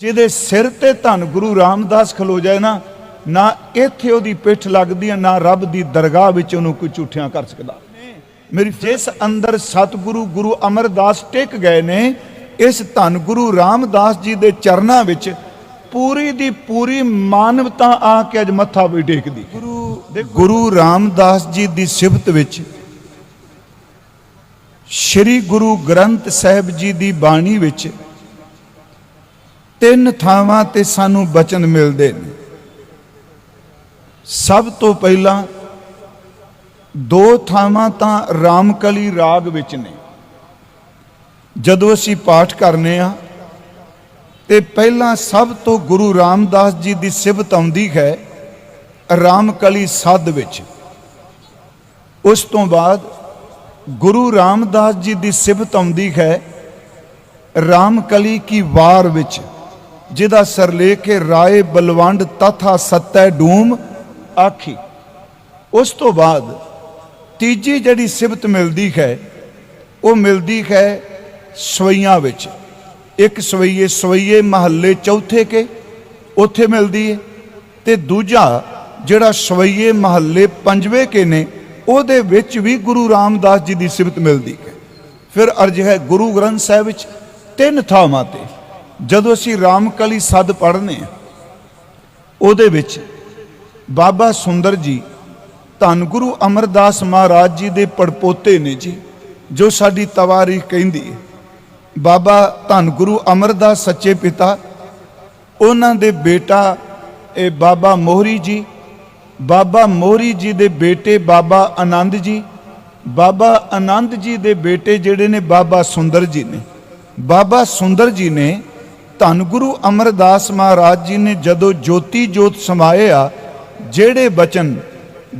ਜਿਹਦੇ ਸਿਰ ਤੇ ਧੰਨ ਗੁਰੂ ਰਾਮਦਾਸ ਖਲੋ ਜਾਏ ਨਾ ਨਾ ਇੱਥੇ ਉਹਦੀ ਪਿੱਠ ਲੱਗਦੀ ਹੈ ਨਾ ਰੱਬ ਦੀ ਦਰਗਾਹ ਵਿੱਚ ਉਹਨੂੰ ਕੋਈ ਝੂਠਿਆਂ ਕਰ ਸਕਦਾ। ਮੇਰੀ ਜਿਸ ਅੰਦਰ ਸਤਿਗੁਰੂ ਗੁਰੂ ਅਮਰਦਾਸ ਟਿਕ ਗਏ ਨੇ ਇਸ ਧੰਨ ਗੁਰੂ ਰਾਮਦਾਸ ਜੀ ਦੇ ਚਰਨਾਂ ਵਿੱਚ ਪੂਰੀ ਦੀ ਪੂਰੀ ਮਾਨਵਤਾ ਆ ਕੇ ਅਜ ਮੱਥਾ ਵੀ ਟੇਕਦੀ ਗੁਰੂ ਗੁਰੂ ਰਾਮਦਾਸ ਜੀ ਦੀ ਸਿਫਤ ਵਿੱਚ ਸ੍ਰੀ ਗੁਰੂ ਗ੍ਰੰਥ ਸਾਹਿਬ ਜੀ ਦੀ ਬਾਣੀ ਵਿੱਚ ਤਿੰਨ ਥਾਵਾਂ ਤੇ ਸਾਨੂੰ ਬਚਨ ਮਿਲਦੇ ਨੇ। ਸਭ ਤੋਂ ਪਹਿਲਾਂ ਦੋ ਥਾਵਾਂ ਤਾਂ ਰਾਮਕਲੀ ਰਾਗ ਵਿੱਚ ਨੇ। ਜਦੋਂ ਅਸੀਂ ਪਾਠ ਕਰਨੇ ਆ, ਤੇ ਪਹਿਲਾਂ ਸਭ ਤੋਂ ਗੁਰੂ ਰਾਮਦਾਸ ਜੀ ਦੀ ਸਿਫਤ ਆਉਂਦੀ ਹੈ ਰਾਮਕਲੀ ਸਾਧ ਵਿੱਚ। ਉਸ ਤੋਂ ਬਾਅਦ ਗੁਰੂ ਰਾਮਦਾਸ ਜੀ ਦੀ ਸਿਫਤ ਆਉਂਦੀ ਹੈ ਰਾਮਕਲੀ ਕੀ ਵਾਰ ਵਿੱਚ। ਜਿਹਦਾ ਸਰਲੇਖ ਹੈ ਰਾਏ ਬਲਵੰਡ ਤਥਾ ਸਤੈ ਡੂਮ ਆਖੀ। ਉਸ ਤੋਂ ਬਾਅਦ ਤੀਜੀ ਜਿਹੜੀ ਸਿਫਤ ਮਿਲਦੀ ਹੈ, ਉਹ ਮਿਲਦੀ ਹੈ ਸਵਈਆਂ ਵਿੱਚ। ਇੱਕ ਸਵਈਏ ਸਵਈਏ ਮਹੱਲੇ ਚੌਥੇ ਕੇ ਉੱਥੇ ਮਿਲਦੀ ਹੈ ਤੇ ਦੂਜਾ ਜਿਹੜਾ ਸਵਈਏ ਮਹੱਲੇ ਪੰਜਵੇਂ ਕੇ ਨੇ, ਉਹਦੇ ਵਿੱਚ ਵੀ ਗੁਰੂ ਰਾਮਦਾਸ ਜੀ ਦੀ ਸਿਫਤ ਮਿਲਦੀ ਹੈ। ਫਿਰ ਅਰਜ ਹੈ ਗੁਰੂ ਗ੍ਰੰਥ ਸਾਹਿਬ ਵਿੱਚ ਤਿੰਨ ਥਾਵਾਂ ਤੇ। ਜਦੋਂ ਅਸੀਂ ਰਾਮਕਲੀ ਸਦ ਪੜ੍ਹਨੇ ਆ, ਉਹਦੇ ਵਿੱਚ ਬਾਬਾ ਸੁੰਦਰ ਜੀ, ਧੰਨ ਗੁਰੂ ਅਮਰਦਾਸ ਮਹਾਰਾਜ ਜੀ ਦੇ ਪੜਪੋਤੇ ਨੇ ਜੀ, ਜੋ ਸਾਡੀ ਤਵਾਰੀਖ ਕਹਿੰਦੀ ਹੈ, ਬਾਬਾ ਧੰਨ ਗੁਰੂ ਅਮਰਦਾਸ ਸੱਚੇ ਪਿਤਾ, ਉਹਨਾਂ ਦੇ ਬੇਟਾ ਇਹ ਬਾਬਾ ਮੋਹਰੀ ਜੀ, ਬਾਬਾ ਮੋਹਰੀ ਜੀ ਦੇ ਬੇਟੇ ਬਾਬਾ ਆਨੰਦ ਜੀ, ਬਾਬਾ ਆਨੰਦ ਜੀ ਦੇ ਬੇਟੇ ਜਿਹੜੇ ਨੇ ਬਾਬਾ ਸੁੰਦਰ ਜੀ ਨੇ, ਬਾਬਾ ਸੁੰਦਰ ਜੀ ਨੇ ਧੰਨ ਗੁਰੂ ਅਮਰਦਾਸ ਮਹਾਰਾਜ ਜੀ ਨੇ ਜਦੋਂ ਜੋਤੀ ਜੋਤ ਸਮਾਏ ਆ ਜਿਹੜੇ ਬਚਨ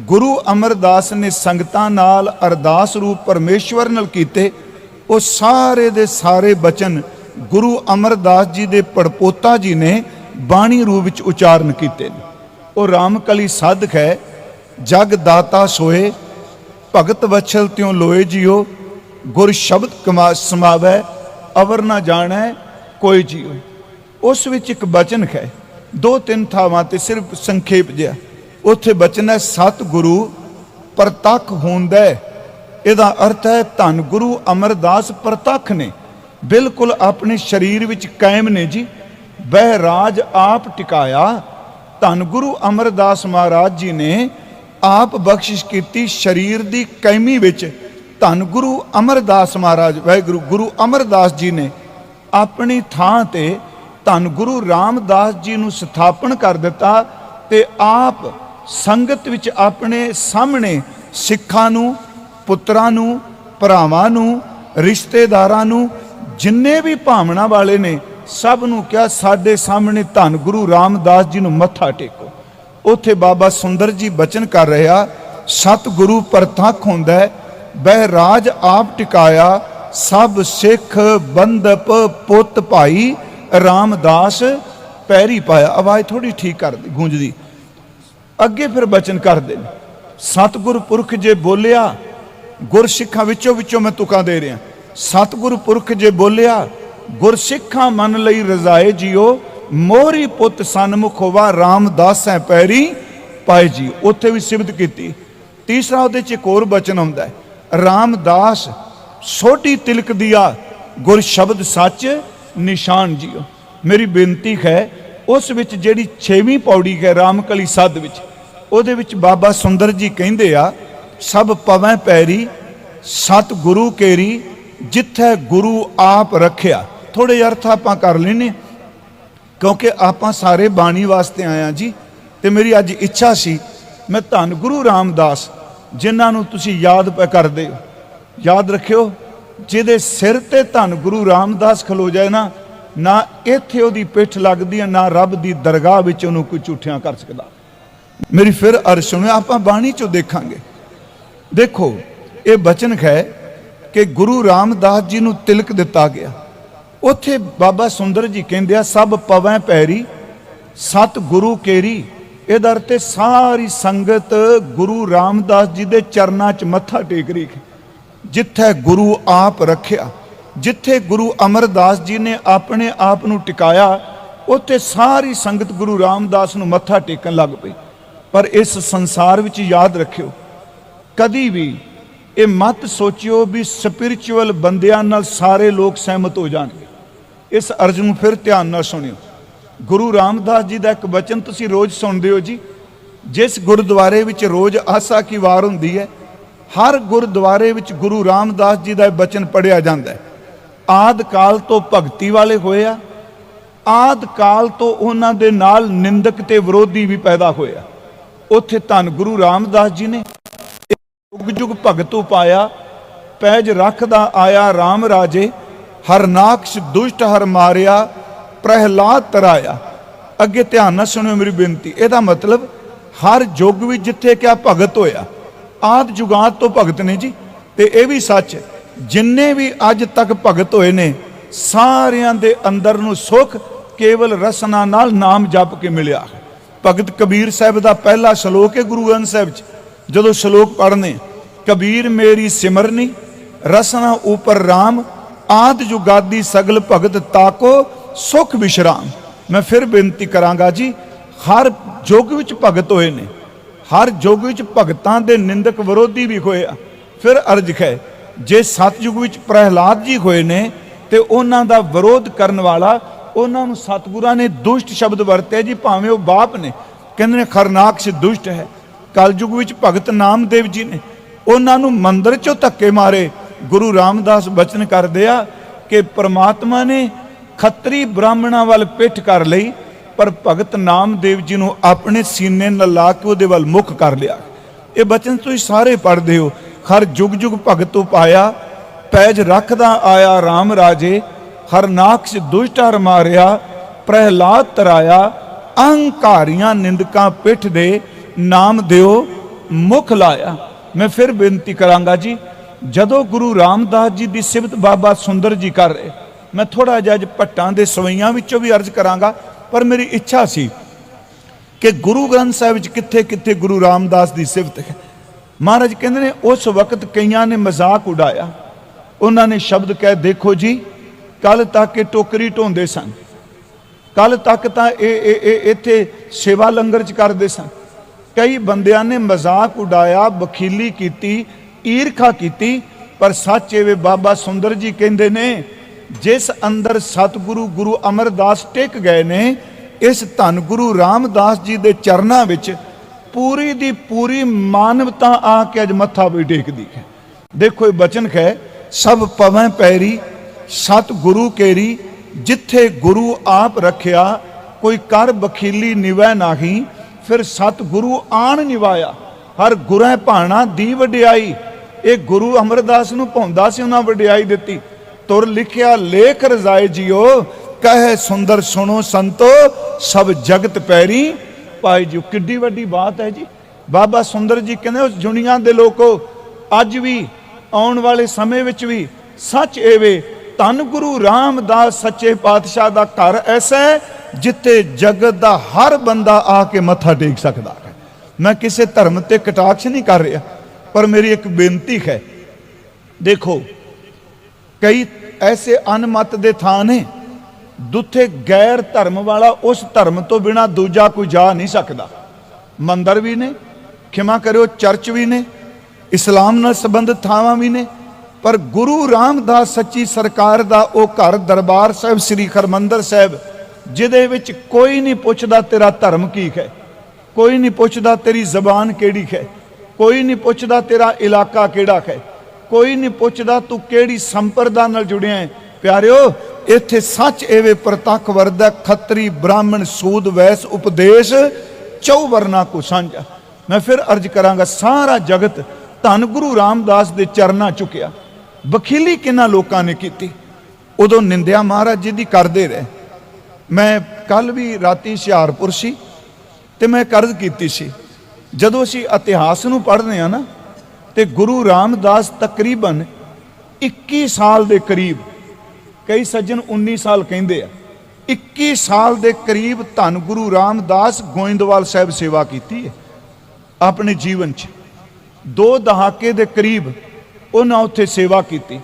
ਗੁਰੂ ਅਮਰਦਾਸ ਨੇ ਸੰਗਤਾਂ ਨਾਲ ਅਰਦਾਸ ਰੂਪ ਪਰਮੇਸ਼ਵਰ ਨਾਲ ਕੀਤੇ, ਉਹ ਸਾਰੇ ਦੇ ਸਾਰੇ ਬਚਨ ਗੁਰੂ ਅਮਰਦਾਸ ਜੀ ਦੇ ਪੜਪੋਤਾ ਜੀ ਨੇ ਬਾਣੀ ਰੂਪ ਵਿੱਚ ਉਚਾਰਨ ਕੀਤੇ ਨੇ। ਉਹ ਰਾਮਕਲੀ ਸਾਧਕ ਹੈ, ਜਗ ਦਾਤਾ ਸੋਏ, ਭਗਤ ਵਛਲ ਤਿਉ ਲੋਏ ਜਿਉ ਗੁਰ ਸ਼ਬਦ ਕਮਾ ਸਮਾਵੈ, ਅਵਰ ਨਾ ਜਾਣੈ ਕੋਈ ਜੀਵ ਉਸ ਵਿੱਚ ਇੱਕ ਬਚਨ ਹੈ। ਦੋ ਤਿੰਨ ਥਾਵਾਂ ਤੇ ਸਿਰਫ ਸੰਖੇਪ ਜਿਹਾ। ਉੱਥੇ ਬਚਨ ਹੈ ਸਤ ਗੁਰੂ ਪ੍ਰਤੱਖ ਹੁੰਦਾ ਇਹਦਾ ਅਰਥ ਹੈ, ਧੰਨ ਗੁਰੂ ਅਮਰਦਾਸ ਪ੍ਰਤੱਖ ਨੇ। ਬਿਲਕੁਲ ਆਪਣੇ ਸਰੀਰ ਵਿੱਚ ਕਾਇਮ ਨੇ ਜੀ। ਬਹਿਰਾਜ ਆਪ ਟਿਕਾਇਆ। ਧੰਨ ਗੁਰੂ ਅਮਰਦਾਸ ਮਹਾਰਾਜ ਜੀ ਨੇ ਆਪ ਬਖਸ਼ਿਸ਼ ਕੀਤੀ ਸਰੀਰ ਦੀ ਕਾਇਮੀ ਵਿੱਚ। ਧੰਨ ਗੁਰੂ ਅਮਰਦਾਸ ਮਹਾਰਾਜ, ਵਾਹਿਗੁਰੂ, ਗੁਰੂ ਅਮਰਦਾਸ ਜੀ ਨੇ ਆਪਣੀ ਥਾਂ ਤੇ ਧੰਨ ਗੁਰੂ ਰਾਮਦਾਸ ਜੀ ਨੂੰ ਸਥਾਪਨ ਕਰ ਦਿੱਤਾ ਤੇ ਆਪ ਸੰਗਤ ਵਿੱਚ ਆਪਣੇ ਸਾਹਮਣੇ ਸਿੱਖਾਂ ਨੂੰ, ਪੁੱਤਰਾਂ ਨੂੰ, ਭਰਾਵਾਂ ਨੂੰ, ਰਿਸ਼ਤੇਦਾਰਾਂ ਨੂੰ, ਜਿੰਨੇ ਵੀ ਭਾਵਨਾ ਵਾਲੇ ਨੇ, ਸਭ ਨੂੰ ਕਿਹਾ, ਸਾਡੇ ਸਾਹਮਣੇ ਧੰਨ ਗੁਰੂ ਰਾਮਦਾਸ ਜੀ ਨੂੰ ਮੱਥਾ ਟੇਕੋ। ਉੱਥੇ ਬਾਬਾ ਸੁੰਦਰ ਜੀ ਬਚਨ ਕਰ ਰਿਹਾ ਸਤ ਗੁਰੂ ਪ੍ਰਤੱਖ ਹੁੰਦਾ ਹੈ, ਬਹਿ ਰਾਜ ਆਪ ਟਿਕਾਇਆ ਸਭ ਸਿੱਖ ਬੰਦਪ ਪੁੱਤ ਭਾਈ ਰਾਮਦਾਸ ਪੈਰੀ ਪਾਇਆ। ਆਵਾਜ਼ ਥੋੜੀ ਠੀਕ ਕਰ ਗੂੰਜਦੀ ਅੱਗੇ ਫਿਰ ਬਚਨ ਕਰਦੇ ਨੇ। ਸਤਿਗੁਰ ਪੁਰਖ ਜੇ ਬੋਲਿਆ, ਗੁਰਸਿੱਖਾਂ ਵਿੱਚੋਂ ਵਿੱਚੋਂ ਮੈਂ ਤੁਕਾਂ ਦੇ ਰਿਹਾ। ਸਤਿਗੁਰ ਪੁਰਖ ਜੇ ਬੋਲਿਆ, ਗੁਰਸਿੱਖਾਂ ਮਨ ਲਈ ਰਜ਼ਾਏ ਜਿਓ। ਮੋਹਰੀ ਪੁੱਤ ਸਨਮੁਖ ਹੋਵਾ ਹੈ ਪੈਰੀ ਪਾਏ ਜੀ। ਉੱਥੇ ਵੀ ਸਿਮਤ ਕੀਤੀ। ਤੀਸਰਾ ਉਹਦੇ ਚ ਇੱਕ ਹੋਰ ਬਚਨ ਆਉਂਦਾ ਰਾਮਦਾਸ ਸੋਢੀ ਤਿਲਕ ਦਿਆ ਗੁਰ ਸ਼ਬਦ ਸੱਚ ਨਿਸ਼ਾਨ ਜੀਓ। ਮੇਰੀ ਬੇਨਤੀ ਹੈ, ਉਸ ਵਿੱਚ ਜਿਹੜੀ 6ਵੀਂ ਪੌੜੀ ਹੈ ਰਾਮਕਲੀ ਸਾਧ ਵਿੱਚ, ਉਹਦੇ ਵਿੱਚ ਬਾਬਾ ਸੁੰਦਰ ਜੀ ਕਹਿੰਦੇ ਆ, ਸਭ ਪਵੈ ਪੈਰੀ ਸਤ ਗੁਰੂ ਕੇਰੀ, ਜਿੱਥੇ ਗੁਰੂ ਆਪ ਰੱਖਿਆ। ਥੋੜੇ ਅਰਥ ਆਪਾਂ ਕਰ ਲੈਨੇ ਕਿਉਂਕਿ ਆਪਾਂ ਸਾਰੇ ਬਾਣੀ ਵਾਸਤੇ ਆਇਆ ਜੀ, ਤੇ ਮੇਰੀ ਅੱਜ ਇੱਛਾ ਸੀ, ਮੈਂ ਧੰਨ ਗੁਰੂ ਰਾਮਦਾਸ, ਜਿਨ੍ਹਾਂ ਨੂੰ ਤੁਸੀਂ ਯਾਦ ਪ ਕਰਦੇ ਹੋ। ਯਾਦ ਰੱਖਿਓ, ਜਿਹਦੇ ਸਿਰ ਤੇ ਧੰਨ ਗੁਰੂ ਰਾਮਦਾਸ ਖਲੋ ਜਾਏ ਨਾ ਨਾ ਇੱਥੇ ਉਹਦੀ ਪਿੱਠ ਲੱਗਦੀ ਹੈ, ਨਾ ਰੱਬ ਦੀ ਦਰਗਾਹ ਵਿੱਚ ਉਹਨੂੰ ਕੋਈ ਝੂਠਿਆਂ ਕਰ ਸਕਦਾ। ਮੇਰੀ ਫਿਰ ਅਰਸ਼ ਸੁਣਿਓ, ਆਪਾਂ ਬਾਣੀ ਚੋਂ ਦੇਖਾਂਗੇ। ਦੇਖੋ, ਇਹ ਬਚਨ ਹੈ ਕਿ ਗੁਰੂ ਰਾਮਦਾਸ ਜੀ ਨੂੰ ਤਿਲਕ ਦਿੱਤਾ ਗਿਆ। ਉੱਥੇ ਬਾਬਾ ਸੁੰਦਰ ਜੀ ਕਹਿੰਦੇ ਆ, ਸਭ ਪਵੈ ਪੈਰੀ ਸਤ ਗੁਰੂ ਕੇਰੀ। ਇਹਦਾ ਅਰਥ ਹੈ ਸਾਰੀ ਸੰਗਤ ਗੁਰੂ ਰਾਮਦਾਸ ਜੀ ਦੇ ਚਰਨਾਂ 'ਚ ਮੱਥਾ ਟੇਕ ਰਹੀ ਹੈ। ਜਿੱਥੇ ਗੁਰੂ ਆਪ ਰੱਖਿਆ, ਜਿੱਥੇ ਗੁਰੂ ਅਮਰਦਾਸ ਜੀ ਨੇ ਆਪਣੇ ਆਪ ਨੂੰ ਟਿਕਾਇਆ, ਉੱਥੇ ਸਾਰੀ ਸੰਗਤ ਗੁਰੂ ਰਾਮਦਾਸ ਨੂੰ ਮੱਥਾ ਟੇਕਣ ਲੱਗ ਪਈ। ਪਰ ਇਸ ਸੰਸਾਰ ਵਿੱਚ ਯਾਦ ਰੱਖਿਓ, ਕਦੀ ਵੀ ਇਹ ਮਤ ਸੋਚਿਓ ਵੀ ਸਪਿਰਚੁਅਲ ਬੰਦਿਆਂ ਨਾਲ ਸਾਰੇ ਲੋਕ ਸਹਿਮਤ ਹੋ ਜਾਣਗੇ। ਇਸ ਅਰਜ਼ ਨੂੰ ਫਿਰ ਧਿਆਨ ਨਾਲ ਸੁਣਿਓ। ਗੁਰੂ ਰਾਮਦਾਸ ਜੀ ਦਾ ਇੱਕ ਬਚਨ ਤੁਸੀਂ ਰੋਜ਼ ਸੁਣਦੇ ਹੋ ਜੀ, ਜਿਸ ਗੁਰਦੁਆਰੇ ਵਿੱਚ ਰੋਜ਼ ਆਸਾ ਕੀ ਵਾਰ ਹੁੰਦੀ ਹੈ ਹਰ ਗੁਰਦੁਆਰੇ ਵਿੱਚ ਗੁਰੂ ਰਾਮਦਾਸ ਜੀ ਦਾ ਇਹ ਬਚਨ ਪੜਿਆ ਜਾਂਦਾ ਹੈ। ਆਦ ਕਾਲ ਤੋਂ ਭਗਤੀ ਵਾਲੇ ਹੋਏ ਆ, ਆਦ ਕਾਲ ਤੋਂ ਉਹਨਾਂ ਦੇ ਨਾਲ ਨਿੰਦਕ ਤੇ ਵਿਰੋਧੀ ਵੀ ਪੈਦਾ ਹੋਇਆ ਉੱਥੇ ਧੰਨ ਗੁਰੂ ਰਾਮਦਾਸ ਜੀ ਨੇ ਜੁਗ ਜੁਗ ਭਗਤੂ ਪਾਇਆ ਪੈਜ ਰੱਖਦਾ ਆਇਆ RAM ਰਾਜੇ ਹਰਨਾਕਸ਼ ਦੁਸ਼ਟ ਹਰ ਮਾਰਿਆ, ਪ੍ਰਹਿਲਾਦ ਤਰਾਇਆ। ਅੱਗੇ ਧਿਆਨ ਨਾਲ ਸੁਣਿਓ ਮੇਰੀ ਬੇਨਤੀ, ਇਹਦਾ ਮਤਲਬ ਹਰ ਯੁੱਗ ਵਿੱਚ ਜਿੱਥੇ ਕਿਆ ਭਗਤ ਹੋਇਆ ਆਦ ਜੁਗਾਤ ਤੋਂ ਭਗਤ ਨੇ ਜੀ। ਤੇ ਇਹ ਵੀ ਸੱਚ ਹੈ ਜਿੰਨੇ ਵੀ ਅੱਜ ਤੱਕ ਭਗਤ ਹੋਏ ਨੇ, ਸਾਰਿਆਂ ਦੇ ਅੰਦਰ ਨੂੰ ਸੁਖ, ਕੇਵਲ ਰਸਨਾ ਨਾਲ ਨਾਮ ਜਪ ਕੇ ਮਿਲਿਆ। ਭਗਤ ਕਬੀਰ ਸਾਹਿਬ ਦਾ ਪਹਿਲਾ ਸ਼ਲੋਕ ਹੈ ਗੁਰੂ ਗ੍ਰੰਥ ਸਾਹਿਬ ਚ। ਜਦੋਂ ਸ਼ਲੋਕ ਪੜ੍ਹਨੇ, ਕਬੀਰ ਮੇਰੀ ਸਿਮਰਨੀ, ਰਸਨਾ ਉਪਰ RAM ਆਦ ਜੁਗਾਦੀ ਸਗਲ ਭਗਤ ਤਾਕੋ, ਸੁਖ ਵਿਸ਼ਰਾਮ। ਮੈਂ ਫਿਰ ਬੇਨਤੀ ਕਰਾਂਗਾ ਜੀ, ਹਰ ਯੁੱਗ ਵਿੱਚ ਭਗਤ ਹੋਏ ਨੇ ਹਰ ਯੁੱਗ ਵਿੱਚ ਭਗਤਾਂ ਦੇ ਨਿੰਦਕ ਵਿਰੋਧੀ ਵੀ ਹੋਏ ਆ। ਫਿਰ ਅਰਜ ਹੈ, ਜੇ ਸਤਯੁਗ ਵਿੱਚ ਪ੍ਰਹਿਲਾਦ ਜੀ ਹੋਏ ਨੇ ਤੇ ਉਹਨਾਂ ਦਾ ਵਿਰੋਧ ਕਰਨ ਵਾਲਾ ਉਹਨਾਂ ਨੂੰ ਸਤਿਗੁਰਾਂ ਨੇ ਦੁਸ਼ਟ ਸ਼ਬਦ ਵਰਤੇ ਜੀ, ਭਾਵੇਂ ਉਹ ਬਾਪ ਨੇ। ਕਹਿੰਦੇ ਨੇ ਖਰਨਾਕਸ਼ ਦੁਸ਼ਟ ਹੈ। ਕਲਯੁਗ ਵਿੱਚ ਭਗਤ ਨਾਮਦੇਵ ਜੀ ਨੇ ਉਹਨਾਂ ਨੂੰ ਮੰਦਰ ਚੋਂ ਧੱਕੇ ਮਾਰੇ। ਗੁਰੂ ਰਾਮਦਾਸ ਬਚਨ ਕਰਦੇ ਆ ਕਿ ਪ੍ਰਮਾਤਮਾ ਨੇ ਖੱਤਰੀ ਬ੍ਰਾਹਮਣਾਂ ਵੱਲ ਪਿੱਠ ਕਰ ਲਈ ਪਰ ਭਗਤ ਨਾਮਦੇਵ ਜੀ ਨੂੰ ਆਪਣੇ ਸੀਨੇ ਨਾਲ ਲਾ ਕੇ ਉਹਦੇ ਵੱਲ ਮੁਖ ਕਰ ਲਿਆ। ਇਹ ਬਚਨ ਤੁਸੀਂ ਸਾਰੇ ਪੜ੍ਹਦੇ ਹੋ। ਹਰ ਜੁਗ ਜੁਗ ਭਗਤ ਪਾਇਆ ਪੈਜ ਰੱਖਦਾ ਆਇਆ RAM ਰਾਜੇ ਹਰਨਾਕਸ਼ ਦੁਸ਼ਟ ਹਰ ਮਾਰਿਆ, ਪ੍ਰਹਿਲਾਦ ਤਰਾਇਆ, ਅਹੰਕਾਰੀਆਂ ਨਿੰਦਕਾਂ ਪਿੱਠ ਦੇ ਨਾਮ ਦਿਓ, ਮੁਖ ਲਾਇਆ। ਮੈਂ ਫਿਰ ਬੇਨਤੀ ਕਰਾਂਗਾ ਜੀ, ਜਦੋਂ ਗੁਰੂ ਰਾਮਦਾਸ ਜੀ ਦੀ ਸਿਫਤ ਬਾਬਾ ਸੁੰਦਰ ਜੀ ਕਰ ਰਹੇ, ਮੈਂ ਥੋੜਾ ਜਿਹਾ ਅੱਜ ਭੱਟਾਂ ਦੇ ਸਵਈਆਂ ਵਿੱਚੋਂ ਵੀ ਅਰਜ਼ ਕਰਾਂਗਾ ਪਰ ਮੇਰੀ ਇੱਛਾ ਸੀ ਕਿ ਗੁਰੂ ਗ੍ਰੰਥ ਸਾਹਿਬ ਵਿੱਚ ਕਿੱਥੇ ਕਿੱਥੇ ਗੁਰੂ ਰਾਮਦਾਸ ਦੀ ਸਿਫਤ ਹੈ। ਮਹਾਰਾਜ ਕਹਿੰਦੇ ਨੇ, ਉਸ ਵਕਤ ਕਈਆਂ ਨੇ ਮਜ਼ਾਕ ਉਡਾਇਆ। ਉਹਨਾਂ ਨੇ ਸ਼ਬਦ ਕਹਿ, ਦੇਖੋ ਜੀ ਕੱਲ ਤੱਕ ਇਹ ਟੋਕਰੀ ਢੋਂਦੇ ਸਨ। ਕੱਲ ਤੱਕ ਤਾਂ ਇਹ ਇਹ ਇੱਥੇ ਸੇਵਾ ਲੰਗਰ ਚ ਕਰਦੇ ਸਨ। ਕਈ ਬੰਦਿਆਂ ਨੇ ਮਜ਼ਾਕ ਉਡਾਇਆ ਬਖੀਲੀ ਕੀਤੀ, ਈਰਖਾ ਕੀਤੀ, ਪਰ ਸੱਚ ਇਹ ਬਾਬਾ ਸੁੰਦਰ ਜੀ ਕਹਿੰਦੇ ਨੇ ਜਿਸ ਅੰਦਰ ਸਤਿਗੁਰੂ ਗੁਰੂ ਅਮਰਦਾਸ ਟਿਕ ਗਏ ਨੇ, ਇਸ ਧੰਨ ਗੁਰੂ ਰਾਮਦਾਸ ਜੀ ਦੇ ਚਰਨਾਂ ਵਿੱਚ ਪੂਰੀ ਦੀ ਪੂਰੀ ਮਾਨਵਤਾ ਆ ਕੇ ਅਜ ਮੱਥਾ ਵੀ ਟੇਕਦੀ ਹੈ। ਦੇਖੋ ਇਹ ਬਚਨ ਹੈ, ਸਭ ਪਵੈ ਪੈਰੀ ਸਤ ਗੁਰੂ ਕੇਰੀ, ਜਿੱਥੇ ਗੁਰੂ ਆਪ ਰੱਖਿਆ, ਕੋਈ ਕਰ ਬਖੀਲੀ ਨਿਵੈ ਨਾਹੀ, ਫਿਰ ਸਤ ਗੁਰੂ ਆਣ ਨਿਵਾਇਆ, ਹਰ ਗੁਰੈ ਭਾਣਾ ਦੀ ਵਡਿਆਈ। ਇਹ ਗੁਰੂ ਅਮਰਦਾਸ ਨੂੰ ਪਾਉਂਦਾ ਸੀ, ਉਹਨਾਂ ਵਡਿਆਈ ਦਿੱਤੀ। ਤੁਰ ਲਿਖਿਆ ਲੇਖ ਰਜ਼ਾਏ ਜਿਓ, ਕਹੇ ਸੁੰਦਰ ਸੁਣੋ ਸੰਤੋ, ਸਭ ਜਗਤ ਪੈਰੀ। ਪਾਈ ਜੀ, ਕਿੱਡੀ ਵੱਡੀ ਬਾਤ ਹੈ ਜੀ। ਬਾਬਾ ਸੁੰਦਰ ਜੀ ਕਹਿੰਦੇ, ਉਸ ਦੁਨੀਆ ਦੇ ਲੋਕੋ, ਅੱਜ ਵੀ, ਆਉਣ ਵਾਲੇ ਸਮੇਂ ਵਿੱਚ ਵੀ, ਸੱਚ ਏਵੇ ਧੰਨ ਗੁਰੂ ਰਾਮਦਾਸ ਸੱਚੇ ਪਾਤਸ਼ਾਹ ਦਾ ਘਰ ਐਸਾ ਹੈ, ਜਿੱਥੇ ਜਗਤ ਦਾ ਹਰ ਬੰਦਾ ਆ ਕੇ ਮੱਥਾ ਟੇਕ ਸਕਦਾ ਹੈ। ਮੈਂ ਕਿਸੇ ਧਰਮ ਤੇ ਕਟਾਕਸ਼ ਨਹੀਂ ਕਰ ਰਿਹਾ, ਪਰ ਮੇਰੀ ਇੱਕ ਬੇਨਤੀ ਹੈ। ਦੇਖੋ, ਕਈ ਐਸੇ ਅਨਮਤ ਦੇ ਥਾਂ ਨੇ ਦੁੱਥੇ ਗੈਰ ਧਰਮ ਵਾਲਾ ਉਸ ਧਰਮ ਤੋਂ ਬਿਨਾ ਦੂਜਾ ਕੋਈ ਜਾ ਨਹੀਂ ਸਕਦਾ। ਮੰਦਰ ਵੀ ਨੇ, ਖਿਮਾ ਕਰਿਓ, ਚਰਚ ਵੀ ਨੇ, ਇਸਲਾਮ ਨਾਲ ਸੰਬੰਧਿਤ ਥਾਵਾਂ ਵੀ ਨੇ, ਪਰ ਗੁਰੂ ਰਾਮਦਾਸ ਸੱਚੀ ਸਰਕਾਰ ਦਾ ਉਹ ਘਰ ਦਰਬਾਰ ਸਾਹਿਬ, ਸ੍ਰੀ ਹਰਮੰਦਰ ਸਾਹਿਬ, ਜਿਹਦੇ ਵਿੱਚ ਕੋਈ ਨਹੀਂ ਪੁੱਛਦਾ ਤੇਰਾ ਧਰਮ ਕੀ ਹੈ, ਕੋਈ ਨਹੀਂ ਪੁੱਛਦਾ ਤੇਰੀ ਜ਼ਬਾਨ ਕਿਹੜੀ ਹੈ, ਕੋਈ ਨਹੀਂ ਪੁੱਛਦਾ ਤੇਰਾ ਇਲਾਕਾ ਕਿਹੜਾ ਹੈ ਕੋਈ ਨਹੀਂ ਪੁੱਛਦਾ ਤੂੰ ਕਿਹੜੀ ਸੰਪਰਦਾ ਨਾਲ ਜੁੜਿਆ ਹੈ। ਪਿਆਰਿਓ, ਇੱਥੇ ਸੱਚ ਐਵੇਂ ਪ੍ਰਤੱਖ ਵਰਦਾ, ਖੱਤਰੀ ਬ੍ਰਾਹਮਣ ਸੂਦ ਵੈਸ ਉਪਦੇਸ਼, ਚੌ ਵਰਨਾ ਕੋ ਸਾਂਝਾ। ਮੈਂ ਫਿਰ ਅਰਜ਼ ਕਰਾਂਗਾ ਸਾਰਾ ਜਗਤ ਧੰਨ ਗੁਰੂ ਰਾਮਦਾਸ ਦੇ ਚਰਨਾਂ ਚੁੱਕਿਆ। ਬਖੀਲੀ ਕਿੰਨਾ ਲੋਕਾਂ ਨੇ ਕੀਤੀ? ਉਦੋਂ ਨਿੰਦਿਆ ਮਹਾਰਾਜ ਜੀ ਦੀ ਕਰਦੇ ਰਹੇ। ਮੈਂ ਕੱਲ ਵੀ ਰਾਤੀ ਹੁਸ਼ਿਆਰਪੁਰ ਸੀ ਤੇ ਮੈਂ ਕਰਜ਼ ਕੀਤੀ ਸੀ। ਜਦੋਂ ਅਸੀਂ ਇਤਿਹਾਸ ਨੂੰ ਪੜ੍ਹਦੇ ਆ ਨਾ ਤੇ ਗੁਰੂ ਰਾਮਦਾਸ ਤਕਰੀਬਨ 21 ਸਾਲ ਦੇ ਕਰੀਬ, ਕਈ ਸੱਜਣ 19 ਸਾਲ ਕਹਿੰਦੇ ਆ 21 ਸਾਲ ਦੇ ਕਰੀਬ ਧੰਨ ਗੁਰੂ ਰਾਮਦਾਸ ਗੋਇੰਦਵਾਲ ਸਾਹਿਬ ਸੇਵਾ ਕੀਤੀ ਹੈ ਆਪਣੇ ਜੀਵਨ 'ਚ। ਦੋ ਦਹਾਕੇ ਦੇ ਕਰੀਬ ਉਹਨਾਂ ਉੱਥੇ ਸੇਵਾ ਕੀਤੀ।